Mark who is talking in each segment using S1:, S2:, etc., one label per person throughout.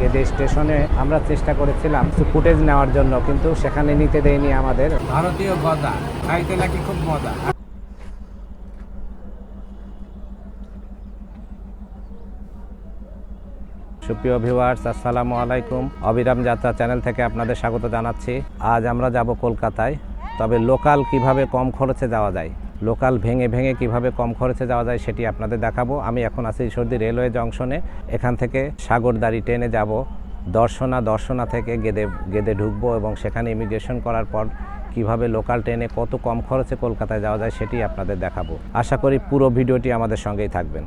S1: গেদে স্টেশনে আমরা চেষ্টা করেছিলাম কিছু ফুটেজ নেওয়ার জন্য কিন্তু সেখানে নিতে দেয়নি আমাদের।
S2: ভারতীয় গদা খাইতে নাকি খুব মজা।
S1: সুপ্রিয় ভিউয়ার্স আসসালামু আলাইকুম। অবিরাম যাত্রা চ্যানেল থেকে আপনাদের স্বাগত জানাচ্ছি। আজ আমরা যাব কলকাতায় তবে লোকাল কীভাবে কম খরচে যাওয়া যায়? লোকাল ভেঙে ভেঙে কীভাবে কম খরচে যাওয়া যায় সেটি আপনাদের দেখাবো। আমি এখন আছি ঈশ্বরদী রেলওয়ে জংশনে। এখান থেকে সাগরদাড়ি ট্রেনে যাব। দর্শনা দর্শনা থেকে গেদে গেদে ঢুকবো এবং সেখানে ইমিগ্রেশন করার পর কীভাবে লোকাল ট্রেনে কত কম খরচে কলকাতায় যাওয়া যায় সেটি আপনাদের দেখাবো। আশা করি পুরো ভিডিওটি আমাদের সঙ্গেই থাকবেন।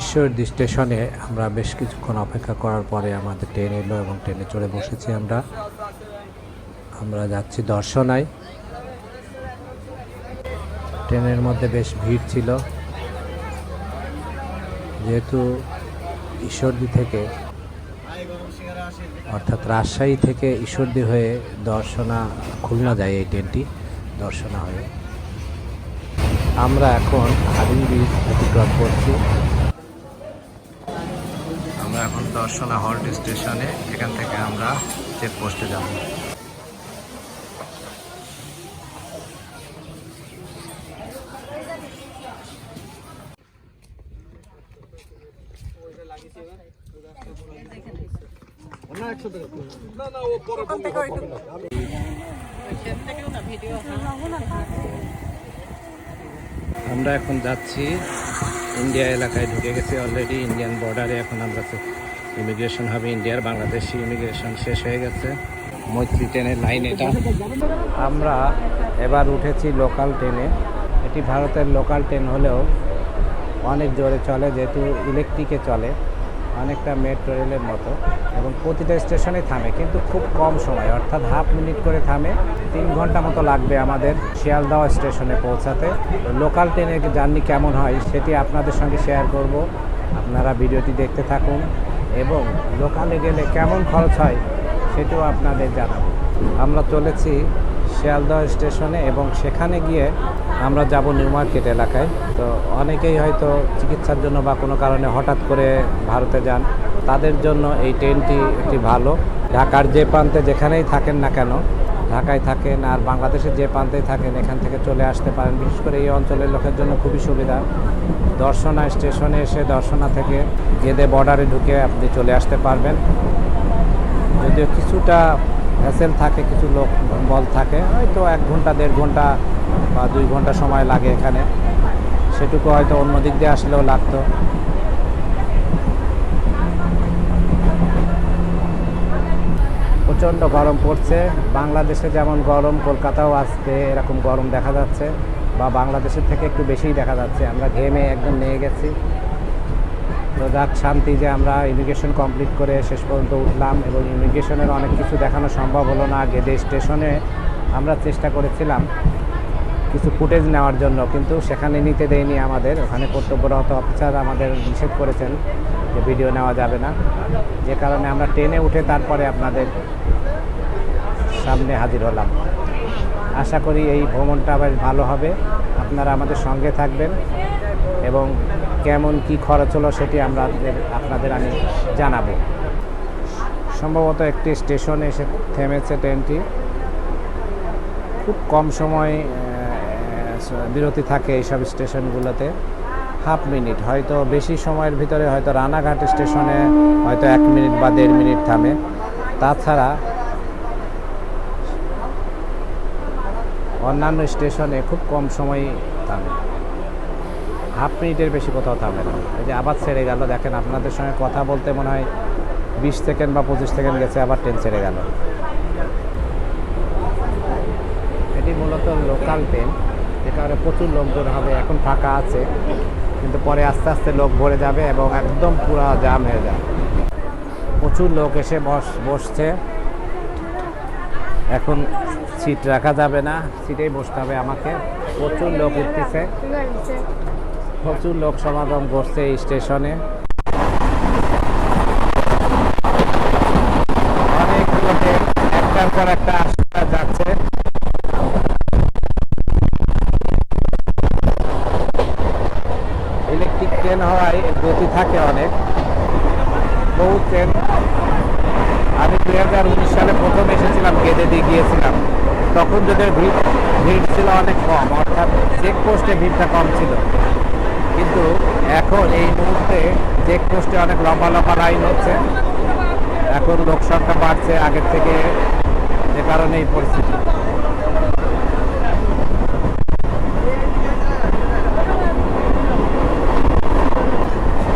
S1: ঈশ্বরদী স্টেশনে আমরা বেশ কিছুক্ষণ অপেক্ষা করার পরে আমাদের ট্রেন এলো এবং ট্রেনে চড়ে বসেছি আমরা। আমরা যাচ্ছি দর্শনায়। ট্রেনের মধ্যে বেশ ভিড় ছিল। যেহেতু ঈশ্বরদী থেকে, অর্থাৎ রাজশাহী থেকে ঈশ্বরদী হয়ে দর্শনা খুলনা যায় এই ট্রেনটি, দর্শনা হয়ে। আমরা এখন হাবিল ব্রিজ অতিক্রম করছি। আমরা এখন দর্শনা হল্ট স্টেশনে, এখান থেকে আমরা চেকপোস্টে যাব। আমরা এখন যাচ্ছি। ইন্ডিয়া এলাকায় ঢুকে গেছি অলরেডি ইন্ডিয়ান বর্ডারে এখন আমরা ইমিগ্রেশন হবে ইন্ডিয়ার বাংলাদেশি ইমিগ্রেশন শেষ হয়ে গেছে। মৈত্রী ট্রেনের লাইন এটা। আমরা এবার উঠেছি লোকাল ট্রেনে এটি ভারতের লোকাল ট্রেন হলেও অনেক জোরে চলে যেহেতু ইলেকট্রিকে চলে। অনেকটা মেট্রো রেলের মতো এবং প্রতিটা স্টেশনে থামে, কিন্তু খুব কম সময়, অর্থাৎ হাফ মিনিট করে থামে, তিন ঘণ্টা মতো লাগবে আমাদের শিয়ালদহ স্টেশনে পৌঁছাতে। লোকাল ট্রেনের জার্নি কেমন হয় সেটি আপনাদের সঙ্গে শেয়ার করব। আপনারা ভিডিওটি দেখতে থাকুন এবং লোকালে গেলে কেমন খরচ হয় সেটিও আপনাদের জানাব। আমরা চলেছি শিয়ালদহ স্টেশনে এবং সেখানে গিয়ে আমরা যাব নিউ মার্কেট এলাকায়। তো অনেকেই হয়তো চিকিৎসার জন্য বা কোনো কারণে হঠাৎ করে ভারতে যান। তাদের জন্য এই ট্রেনটি একটি ভালো। ঢাকার যে প্রান্তে যেখানেই থাকেন না কেন, ঢাকায় থাকেন আর বাংলাদেশের যে প্রান্তেই থাকেন, এখান থেকে চলে আসতে পারেন। বিশেষ করে এই অঞ্চলের লোকের জন্য খুবই সুবিধা। দর্শনা স্টেশনে এসে দর্শনা থেকে গেদে বর্ডারে ঢুকে আপনি চলে আসতে পারবেন। যদিও কিছুটা ভ্যাসেল থাকে, কিছু লোক বল থাকে, হয়তো এক ঘণ্টা, দেড় ঘণ্টা বা দুই ঘণ্টা সময় লাগে এখানে। সেটুকু হয়তো অন্য দিক দিয়ে আসলেও লাগতো। প্রচণ্ড গরম পড়ছে। বাংলাদেশে যেমন গরম, কলকাতাও আজকে এরকম গরম দেখা যাচ্ছে বা বাংলাদেশের থেকে একটু বেশিই দেখা যাচ্ছে। আমরা ঘেমে একদম নিয়ে গেছি। তো যাক, শান্তি যে আমরা ইমিগ্রেশন কমপ্লিট করে শেষ পর্যন্ত উঠলাম এবং ইমিগ্রেশনের অনেক কিছু দেখানো সম্ভব হলো না। গেদে স্টেশনে আমরা চেষ্টা করেছিলাম কিছু ফুটেজ নেওয়ার জন্য, কিন্তু সেখানে নিতে দেয়নি আমাদের। ওখানে কর্তব্যরত অফিসার আমাদের নিষেধ করেছেন যে ভিডিও নেওয়া যাবে না। যে কারণে আমরা ট্রেনে উঠে তারপরে আপনাদের সামনে হাজির হলাম। আশা করি এই ভ্রমণটা বেশ ভালো হবে। আপনারা আমাদের সঙ্গে থাকবেন এবং কেমন কি খরচ হলো সেটি আমরা আপনাদের আমি জানাব। সম্ভবত একটি স্টেশনে এসে থেমেছে ট্রেনটি খুব কম সময় বিরতি থাকে এইসব স্টেশনগুলোতে। হাফ মিনিট, হয়তো বেশি সময়ের ভিতরে হয়তো রানাঘাট স্টেশনে হয়তো এক মিনিট বা দেড় মিনিট থামে। তাছাড়া অন্যান্য স্টেশনে খুব কম সময় থামে। হাফ মিনিটের বেশি কোথাও থামে না। এই যে আবার ছেড়ে গেল, দেখেন আপনাদের সঙ্গে কথা বলতে মনে হয় বিশ সেকেন্ড বা পঁচিশ সেকেন্ড গেছে, আবার ট্রেন ছেড়ে গেল। এটি মূলত লোকাল ট্রেন কারণে প্রচুর লোকজন হবে, এখন ফাঁকা আছে। কিন্তু পরে আস্তে আস্তে লোক ভরে যাবে এবং একদম পুরো জাম হয়ে যাবে প্রচুর লোক এসে বস, বসছে। এখন সিট রাখা যাবে না, সিটেই বসতে হবে আমাকে। প্রচুর লোক উঠতেছে। প্রচুর লোক সমাগম করছে এই স্টেশনে। অনেক লোকের একটার পর একটা আসতে যাচ্ছে ইলেকট্রিক ট্রেন হওয়ায় গতি থাকে অনেক বহু ট্রেন আমি দুই হাজার উনিশ সালে প্রথম এসেছিলাম, গেদে দিয়ে গিয়েছিলাম। তখন যদি ভিড় ভিড় ছিল অনেক কম, অর্থাৎ চেকপোস্টে ভিড়টা কম ছিল। কিন্তু এখন এই মুহূর্তে চেকপোস্টে অনেক লম্বা লম্বা লাইন হচ্ছে। এখন লোক সংখ্যা বাড়ছে আগের থেকে, যে কারণে এই পরিস্থিতি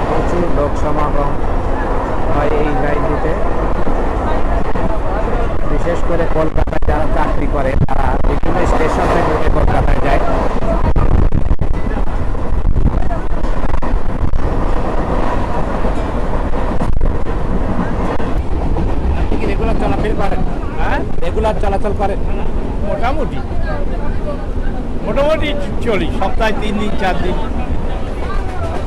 S1: প্রচুর লোক সমাগম হয় এই লাইনটিতে বিশেষ করে কলকাতায় যারা চাকরি করে তারা বিভিন্ন স্টেশন থেকে উঠে কলকাতায় যায় রেগুলার চলাফেরা করেন
S2: হ্যাঁ
S1: রেগুলার চলাচল করেন
S2: মোটামুটি মোটামুটি চলি সপ্তাহে তিন দিন চার দিন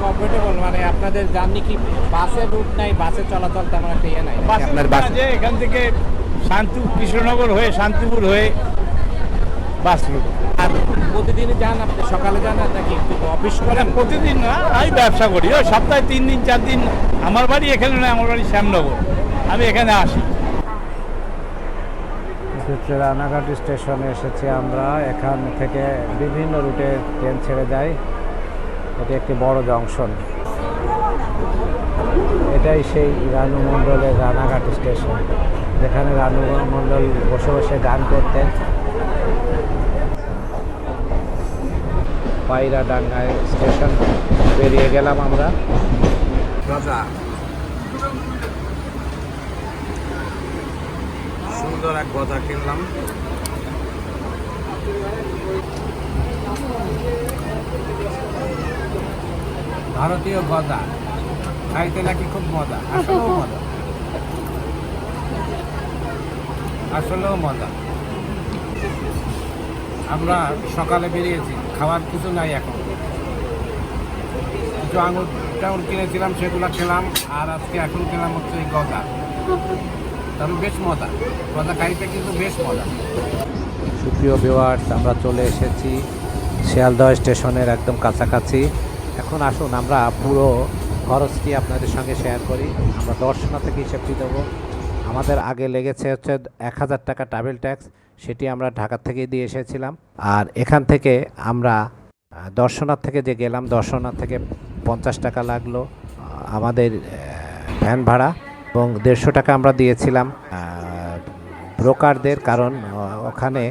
S1: কমফোর্টেবল মানে আপনাদের জার্নি কি বাসের রুট নাই বাসে চলাচল তেমন একটা ইয়ে নাই
S2: বাস
S1: আপনার বাস
S2: এখান থেকে শান্তি কৃষ্ণনগর হয়ে শান্তিপুর হয়ে বাস রুট।
S1: আর প্রতিদিনই যান আপনি সকালে যান নাকি অফিস করেন?
S2: প্রতিদিন না আমি ব্যবসা করি। ওই সপ্তাহে তিন দিন চার দিন আমার বাড়ি এখানে নয় আমার বাড়ি শ্যামনগর। আমি এখানে আসি।
S1: হচ্ছে রানাঘাট স্টেশনে এসেছি আমরা। এখান থেকে বিভিন্ন রুটে ট্রেন ছেড়ে যায়। এটি একটি বড় জংশন। এটাই সেই রানু মণ্ডলের রানাঘাট স্টেশন যেখানে রানু মণ্ডল বসে বসে গান করতেন। পায়রা ডাঙ্গায় স্টেশন বেরিয়ে গেলাম আমরা।
S2: সুন্দর এক গদা কিনলাম। ভারতীয় গদা খাইতে নাকি খুব মজা, আসলেও মজা। আসলেও মজা। আমরা সকালে বেরিয়েছি। খাওয়ার কিছু নাই এখন। কিছু আঙুর টাঙুর কিনেছিলাম, সেগুলো খেলাম, আর আজকে এখন খেলাম হচ্ছে এই গদা তবে বেশ মজা। গদা খাইতে কিন্তু বেশ মজা।
S1: সুপ্রিয় ভিউয়ার্স আমরা চলে এসেছি শিয়ালদহ স্টেশনের একদম কাছাকাছি। এখন আসুন, আমরা পুরো খরচটি আপনাদের সঙ্গে শেয়ার করি। আমরা দর্শনা থেকে হিসেবটি দেবো আমাদের আগে লেগেছে হচ্ছে এক হাজার টাকা ট্রাভেল ট্যাক্স সেটি আমরা ঢাকা থেকে দিয়ে এসেছিলাম। আর এখান থেকে আমরা দর্শনার থেকে যে গেলাম দর্শনার থেকে পঞ্চাশ টাকা লাগল আমাদের ভ্যান ভাড়া এবং দেড়শো টাকা আমরা দিয়েছিলাম ব্রোকারদের কারণ ওখানে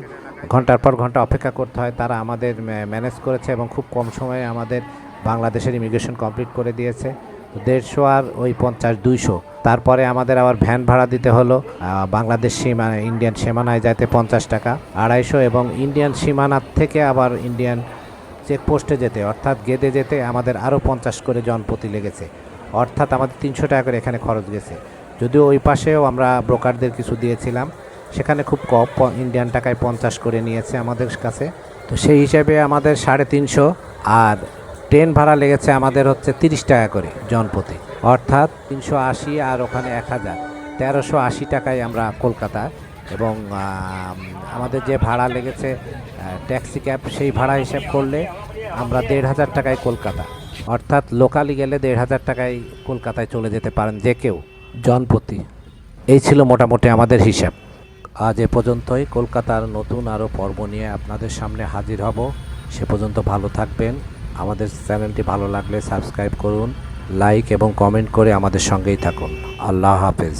S1: ঘণ্টার পর ঘণ্টা অপেক্ষা করতে হয়, তারা আমাদের ম্যানেজ করেছে এবং খুব কম সময়ে আমাদের বাংলাদেশের ইমিগ্রেশন কমপ্লিট করে দিয়েছে। দেড়শো আর ওই পঞ্চাশ, দুইশো। তারপরে আমাদের আবার ভ্যান ভাড়া দিতে হলো বাংলাদেশ সীমানা ইন্ডিয়ান সীমানায় যাইতে পঞ্চাশ টাকা, আড়াইশো এবং ইন্ডিয়ান সীমানার থেকে আবার ইন্ডিয়ান চেকপোস্টে যেতে, অর্থাৎ গেদে যেতে আমাদের আরও পঞ্চাশ করে জনপ্রতি লেগেছে। অর্থাৎ আমাদের তিনশো টাকা করে এখানে খরচ গেছে। যদিও ওই পাশেও আমরা ব্রোকারদের কিছু দিয়েছিলাম, সেখানে খুব কম ইন্ডিয়ান টাকায় পঞ্চাশ করে নিয়েছে আমাদের কাছে। তো সেই হিসাবে আমাদের সাড়ে তিনশো আর ট্রেন ভাড়া লেগেছে আমাদের হচ্ছে তিরিশ টাকা করে জনপ্রতি। অর্থাৎ তিনশো আশি আর ওখানে এক হাজার। তেরোশো আশি টাকায় আমরা কলকাতা এবং আমাদের যে ভাড়া লেগেছে ট্যাক্সি ক্যাব সেই ভাড়া হিসাব করলে আমরা দেড় হাজার টাকায় কলকাতা। অর্থাৎ লোকালি গেলে দেড় হাজার টাকায় কলকাতায় চলে যেতে পারেন যে কেউ। জনপ্রতি। এই ছিল মোটামুটি আমাদের হিসাব। আজ এ পর্যন্তই। কলকাতার নতুন আরও পর্ব নিয়ে আপনাদের সামনে হাজির হব। সে পর্যন্ত ভালো থাকবেন। আমাদের চ্যানেলটি ভালো লাগলে সাবস্ক্রাইব করুন, লাইক এবং কমেন্ট করে আমাদের সঙ্গেই থাকুন। আল্লাহ হাফেজ।